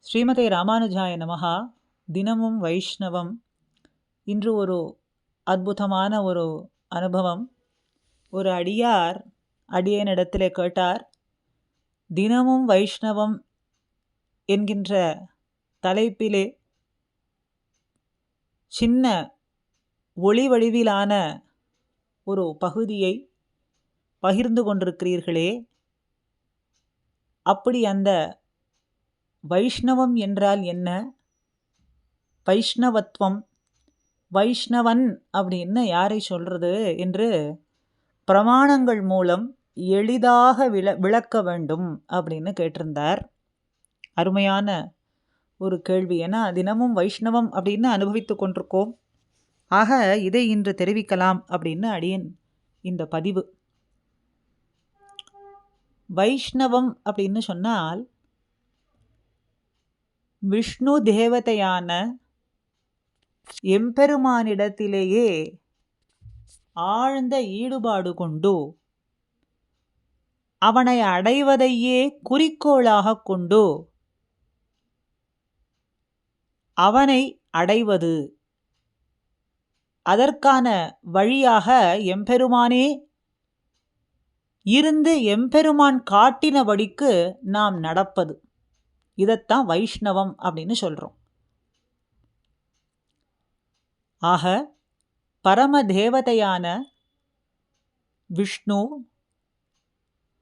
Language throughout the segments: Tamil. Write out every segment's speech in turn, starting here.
ஸ்ரீமதே ராமானுஜாய நமஹா. தினமும் வைஷ்ணவம். இன்று ஒரு அற்புதமான ஒரு அனுபவம். ஒரு அடியார் அடியனிடத்தில் கேட்டார் தினமும் வைஷ்ணவம் என்கின்ற தலைப்பிலே சின்ன ஒளி வடிவிலான ஒரு பகுதியை பகிர்ந்து கொண்டிருக்கிறீர்களே. அப்படி அந்த வைஷ்ணவம் என்றால் என்ன? வைஷ்ணவத்துவம் வைஷ்ணவன் அப்படின்னு யாரை சொல்கிறது என்று பிரமாணங்கள் மூலம் எளிதாக விள விளக்க வேண்டும் அப்படின்னு கேட்டிருந்தார். அருமையான ஒரு கேள்வி. ஏன்னா தினமும் வைஷ்ணவம் அப்படின்னு அனுபவித்து கொண்டிருக்கோம். ஆக இதை இன்று தெரிவிக்கலாம் அப்படின்னு அடியன் இந்த பதிவு. வைஷ்ணவம் அப்படின்னு சொன்னால் விஷ்ணு தேவதையான எம்பெருமானிடத்திலேயே ஆழ்ந்த ஈடுபாடு கொண்டு அவனை அடைவதையே குறிக்கோளாக கொண்டு அவனை அடைவது. அதற்கான வழியாக எம்பெருமானே இருந்து எம்பெருமான் காட்டினபடிக்கு நாம் நடப்பது. இதைத்தான் வைஷ்ணவம் அப்படின்னு சொல்கிறோம் ஆக பரம தேவதையான விஷ்ணு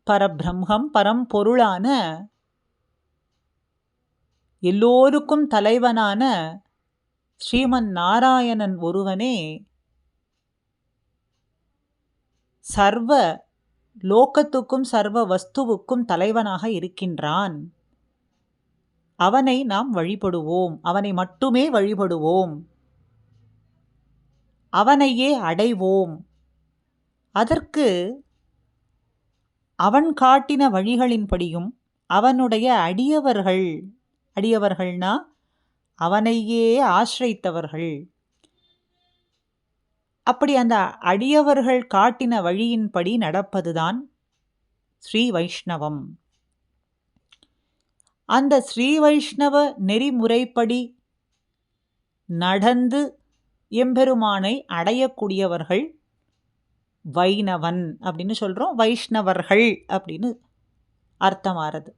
பரபிரம்மம் பரம்பொருளான எல்லோருக்கும் தலைவனான ஸ்ரீமன் நாராயணன் ஒருவனே சர்வ லோகத்துக்கும் சர்வ வஸ்துவுக்கும் தலைவனாக இருக்கின்றான். அவனை நாம் வழிபடுவோம். அவனை மட்டுமே வழிபடுவோம். அவனையே அடைவோம். அதற்கு அவன் காட்டின வழிகளின்படியும் அவனுடைய அடியவர்கள் அடியவர்கள்னா அவனையே ஆசிரித்தவர்கள். அப்படி அந்த அடியவர்கள் காட்டின வழியின்படி நடப்பதுதான் ஸ்ரீ வைஷ்ணவம். அந்த ஸ்ரீ வைஷ்ணவ நெறிமுறைப்படி நடந்து எம்பெருமானை அடையக்கூடியவர்கள் வைணவன் அப்படின்னு சொல்கிறோம் வைஷ்ணவர்கள் அப்படின்னு அர்த்தமாகிறது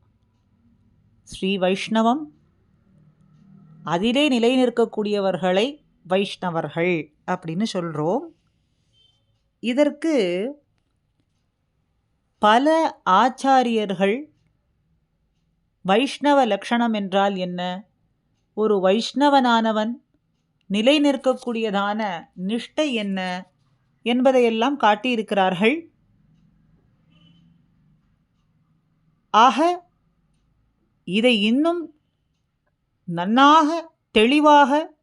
ஸ்ரீ வைஷ்ணவம் அதிலே நிலை நிற்கக்கூடியவர்களை வைஷ்ணவர்கள் அப்படின்னு சொல்கிறோம் இதற்கு பல ஆச்சாரியர்கள் வைஷ்ணவ லக்ஷணம் என்றால் என்ன? ஒரு வைஷ்ணவனானவன் நிலை நிற்கக்கூடியதான நிஷ்டை என்ன என்பதையெல்லாம் காட்டியிருக்கிறார்கள். ஆக இதை இன்னும் நன்னாக தெளிவாக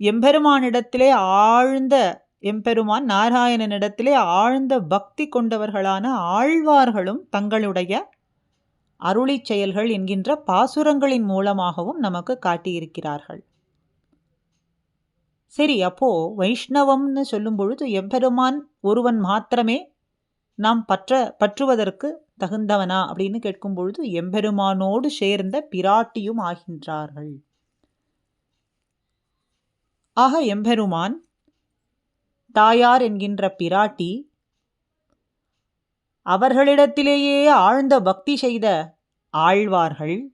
எம்பெருமானிடத்திலே ஆழ்ந்த எம்பெருமான் நாராயணனிடத்திலே ஆழ்ந்த பக்தி கொண்டவர்களான ஆழ்வார்களும் தங்களுடைய அருளிச் செயல்கள் என்கின்ற பாசுரங்களின் மூலமாகவும் நமக்கு காட்டியிருக்கிறார்கள். சரி அப்போ வைஷ்ணவம்னு சொல்லும் பொழுது எம்பெருமான் ஒருவன் மாத்திரமே நாம் பற்ற பற்றுவதற்கு தகுந்தவனா அப்படின்னு கேட்கும் பொழுது எம்பெருமானோடு சேர்ந்த பிராட்டியும் ஆகின்றார்கள். ஆக எம்பெருமான் தாயார் என்கின்ற பிராட்டி அவர்களிடத்திலேயே ஆழ்ந்த பக்தி செய்த ஆழ்வார்கள்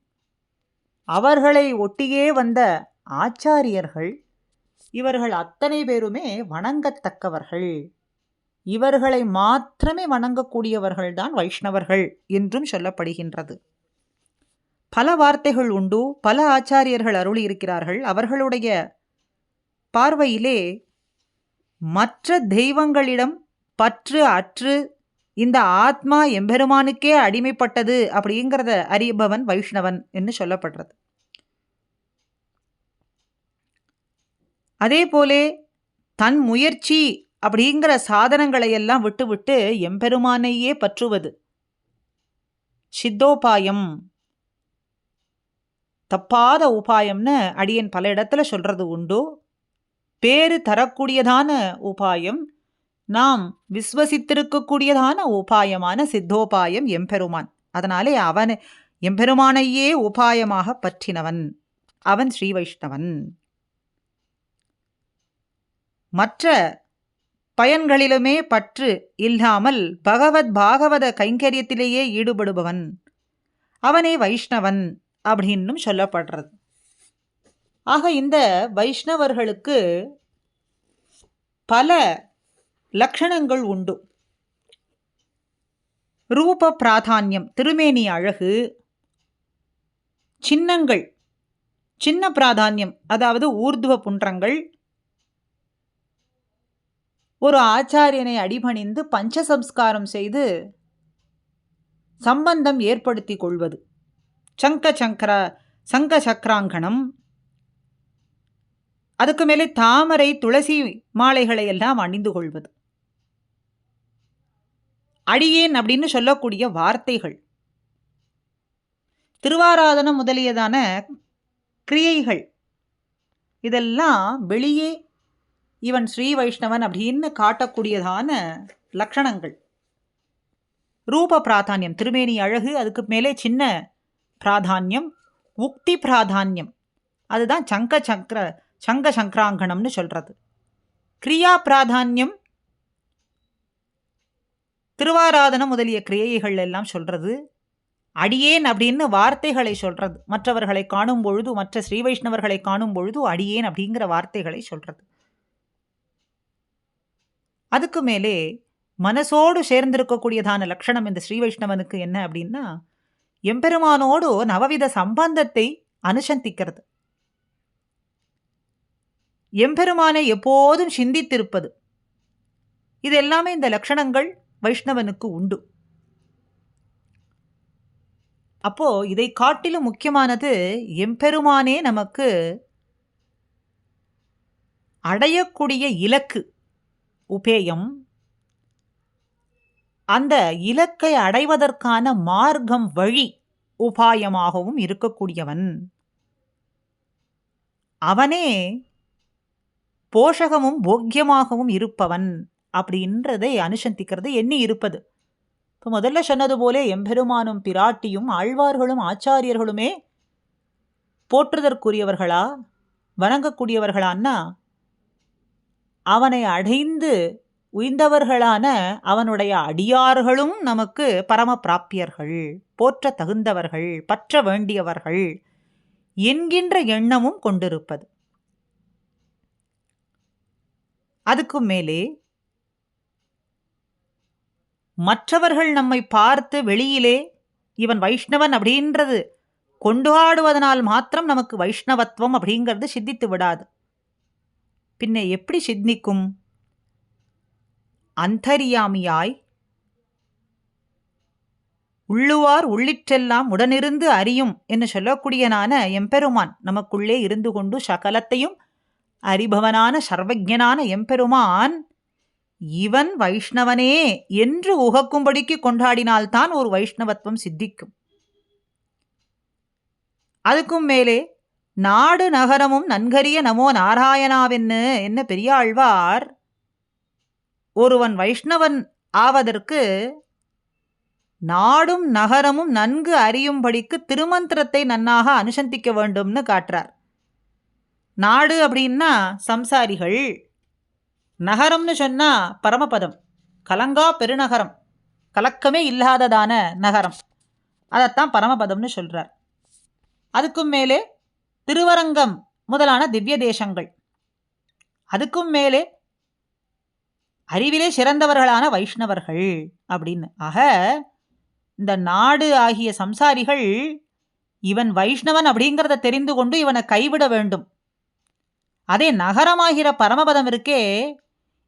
அவர்களை ஒட்டியே வந்த ஆச்சாரியர்கள் இவர்கள் அத்தனை பேருமே வணங்கத்தக்கவர்கள். இவர்களை மாத்திரமே வணங்கக்கூடியவர்கள்தான் வைஷ்ணவர்கள் என்றும் சொல்லப்படுகின்றது. பல வார்த்தைகள் உண்டு பல ஆச்சாரியர்கள் அருள் இருக்கிறார்கள் அவர்களுடைய பார்வையிலே மற்ற தெய்வங்களிடம் பற்று அற்று இந்த ஆத்மா எம்பெருமானுக்கே அடிமைப்பட்டது அப்படிங்கிறத அறிபவன் வைஷ்ணவன் என்று சொல்லப்படுறது. அதே போலே தன் முயற்சி அப்படிங்கிற சாதனங்களை எல்லாம் விட்டுவிட்டு எம்பெருமானையே பற்றுவது. சித்தோபாயம் தப்பாத உபாயம்னு அடியன் பல இடத்துல சொல்றது உண்டு. பேரு தரக்கூடியதான உபாயம் நாம் விஸ்வசித்திருக்கக்கூடியதான உபாயமான சித்தோபாயம் எம்பெருமான். அதனாலே அவன் எம்பெருமானையே உபாயமாக பற்றினவன். அவன் ஸ்ரீ வைஷ்ணவன். மற்ற பயன்களிலுமே பற்று இல்லாமல் பகவத் பாகவத கைங்கரியத்திலேயே ஈடுபடுபவன். அவனே வைஷ்ணவன் அப்படின்னும் சொல்லப்படுறது. ஆக இந்த வைஷ்ணவர்களுக்கு பல லக்ஷணங்கள் உண்டு. ரூப பிராதானியம் திருமேனி அழகு சின்னங்கள் சின்ன பிராதானியம் அதாவது ஊர்துவ புன்றங்கள் ஒரு ஆச்சாரியனை அடிபணிந்து பஞ்சசம்ஸ்காரம் செய்து சம்பந்தம் ஏற்படுத்தி கொள்வது. சங்க சங்கர சங்க சக்கராங்கணம். அதுக்கு மேலே தாமரை துளசி மாலைகளை எல்லாம் அணிந்து கொள்வது. அடியேன் அப்படின்னு சொல்லக்கூடிய வார்த்தைகள். திருவாராதனம் முதலியதான கிரியைகள். இதெல்லாம் வெளியே இவன் ஸ்ரீ வைஷ்ணவன் அப்படின்னு காட்டக்கூடியதான லக்ஷணங்கள். ரூப பிராதானியம் திருமேனி அழகு அதுக்கு மேலே சின்ன பிராதானியம் உக்தி பிராதானியம். அதுதான் சங்க சங்கர சங்க சங்கராங்கணம்னு சொல்கிறது கிரியா பிராதானியம் திருவாராதனம் முதலிய கிரியைகள் எல்லாம் சொல்றது அடியேன் அப்படின்னு வார்த்தைகளை சொல்றது மற்றவர்களை காணும் பொழுது மற்ற ஸ்ரீ வைஷ்ணவர்களை காணும் பொழுது அடியேன் அப்படிங்கிற வார்த்தைகளை சொல்றது. அதுக்கு மேலே மனசோடு சேர்ந்திருக்கக்கூடியதான லட்சணம் இந்த ஸ்ரீ வைஷ்ணவனுக்கு என்ன அப்படின்னா எம்பெருமானோடு நவவித சம்பந்தத்தை அனுசந்திக்கிறது. எம்பெருமானை எப்போதும் சிந்தித்திருப்பது. இது எல்லாமே இந்த லட்சணங்கள் வைஷ்ணவனுக்கு உண்டு. அப்போ இதை காட்டிலும் முக்கியமானது எம்பெருமானே நமக்கு அடையக்கூடிய இலக்கு உபேயம். அந்த இலக்கை அடைவதற்கான மார்க்கம் வழி உபாயமாகவும் இருக்கக்கூடியவன். அவனே போஷகமும் போக்கியமாகவும் இருப்பவன். அப்படின்றதை அனுசந்திக்கிறது எண்ணி இருப்பது. இப்போ முதல்ல சொன்னது போலே எம்பெருமானும் பிராட்டியும் ஆழ்வார்களும் ஆச்சாரியர்களுமே போற்றுதற்குரியவர்களா? வணங்கக்கூடியவர்களான்னா அவனை அடைந்து உய்ந்தவர்களான அவனுடைய அடியார்களும் நமக்கு பரம பிராப்பியர்கள் போற்ற தகுந்தவர்கள் பற்ற வேண்டியவர்கள் என்கின்ற எண்ணமும் கொண்டிருப்பது. அதுக்கு மேலே மற்றவர்கள் நம்மை பார்த்து வெளியிலே இவன் வைஷ்ணவன் அப்படின்றது கொண்டாடுவதனால் மாத்திரம் நமக்கு வைஷ்ணவத்துவம் அப்படிங்கிறது சித்தித்து விடாது. பின்ன எப்படி சித்திக்கும்? அந்தரியாமியாய் உள்ளுவார் உள்ளிற்றெல்லாம் உடனிருந்து அறியும் என்று சொல்லக்கூடியனான எம்பெருமான் நமக்குள்ளே இருந்து கொண்டு சகலத்தையும் அறிபவனான சர்வஜனான எம்பெருமான் இவன் வைஷ்ணவனே என்று உகக்கும்படிக்கு கொண்டாடினால்தான் ஒரு வைஷ்ணவத்துவம் சித்திக்கும். அதுக்கும் மேலே நாடு நகரமும் நன்கரிய நமோ நாராயணாவென்னு என்ன பெரியாழ்வார் ஒருவன் வைஷ்ணவன் ஆவதற்கு நாடும் நகரமும் நன்கு அறியும்படிக்கு திருமந்திரத்தை நன்னாக அனுசந்திக்க வேண்டும்னு காட்டுறார். நாடு அப்படின்னா சம்சாரிகள். நகரம்னு சொன்னால் பரமபதம். கலங்கா பெருநகரம். கலக்கமே இல்லாததான நகரம். அதைத்தான் பரமபதம்னு சொல்கிறார் அதுக்கும் மேலே திருவரங்கம் முதலான திவ்ய தேசங்கள். அதுக்கும் மேலே அறிவிலே சிறந்தவர்களான வைஷ்ணவர்கள் அப்படின்னு. ஆக இந்த நாடு ஆகிய சம்சாரிகள் இவன் வைஷ்ணவன் அப்படிங்கிறத தெரிந்து கொண்டு இவனை கைவிட வேண்டும். அதே நகரமாகிற பரமபதம் இருக்கே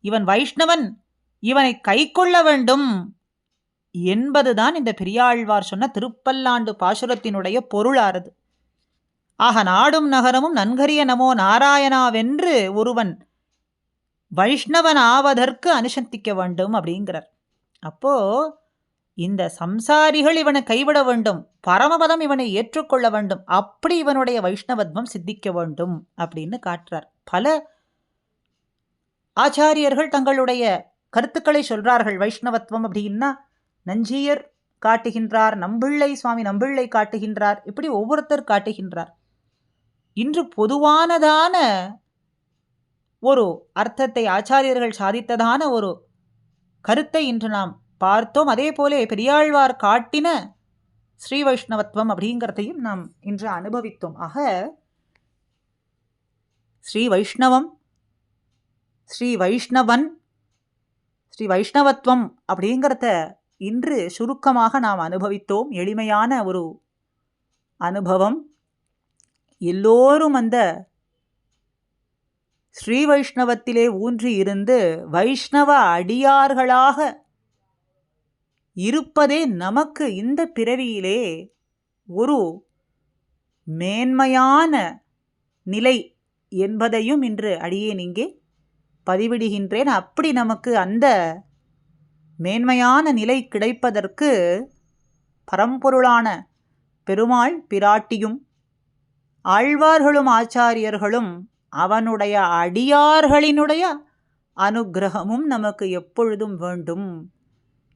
இவன் வைஷ்ணவன் இவனை கை கொள்ள வேண்டும் என்பதுதான் இந்த பெரியாழ்வார் சொன்ன திருப்பல்லாண்டு பாசுரத்தினுடைய பொருளாரது ஆக நாடும் நகரமும் நன்கரிய நமோ நாராயணாவென்று ஒருவன் வைஷ்ணவன் ஆவதற்கு அனுசந்திக்க வேண்டும் அப்படிங்கிறார். அப்போ இந்த சம்சாரிகள் இவனை கைவிட வேண்டும் பரமபதம் இவனை ஏற்றுக்கொள்ள வேண்டும் அப்படி இவனுடைய வைஷ்ணவத்வம் சித்திக்க வேண்டும் அப்படின்னு காட்டுறார். பல ஆச்சாரியர்கள் தங்களுடைய கருத்துக்களை சொல்றார்கள். வைஷ்ணவத்துவம் அப்படின்னா நஞ்சியர் காட்டுகின்றார் நம்பிள்ளை சுவாமி நம்பிள்ளை காட்டுகின்றார் இப்படி ஒவ்வொருத்தர் காட்டுகின்றார். இன்று பொதுவானதான ஒரு அர்த்தத்தை ஆச்சாரியர்கள் சாதித்ததான ஒரு கருத்தை இன்று நாம் பார்த்தோம். அதே போல பெரியாழ்வார் காட்டின ஸ்ரீ வைஷ்ணவத்துவம் அப்படிங்கிறதையும் நாம் இன்று அனுபவித்தோம். ஆக ஸ்ரீ வைஷ்ணவம் ஸ்ரீ வைஷ்ணவன் ஸ்ரீ வைஷ்ணவத்துவம் அப்படிங்கிறத இன்று சுருக்கமாக நாம் அனுபவித்தோம். எளிமையான ஒரு அனுபவம். எல்லோரும் அந்த ஸ்ரீ வைஷ்ணவத்திலே ஊன்றி இருந்து வைஷ்ணவ அடியார்களாக இருப்பதே நமக்கு இந்த பிறவியிலே ஒரு மேன்மையான நிலை என்பதையும் இன்று அடியேன் இங்கே. பதிவிடுகின்றேன். அப்படி நமக்கு அந்த மேன்மையான நிலை கிடைப்பதற்கு பரம்பொருளான பெருமாள் பிராட்டியும் ஆழ்வார்களும் ஆச்சாரியர்களும் அவனுடைய அடியார்களினுடைய அனுகிரகமும் நமக்கு எப்பொழுதும் வேண்டும்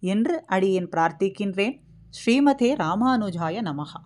என்று அடியேன் பிரார்த்திக்கின்றேன். ஸ்ரீமதே ராமானுஜாய நமகா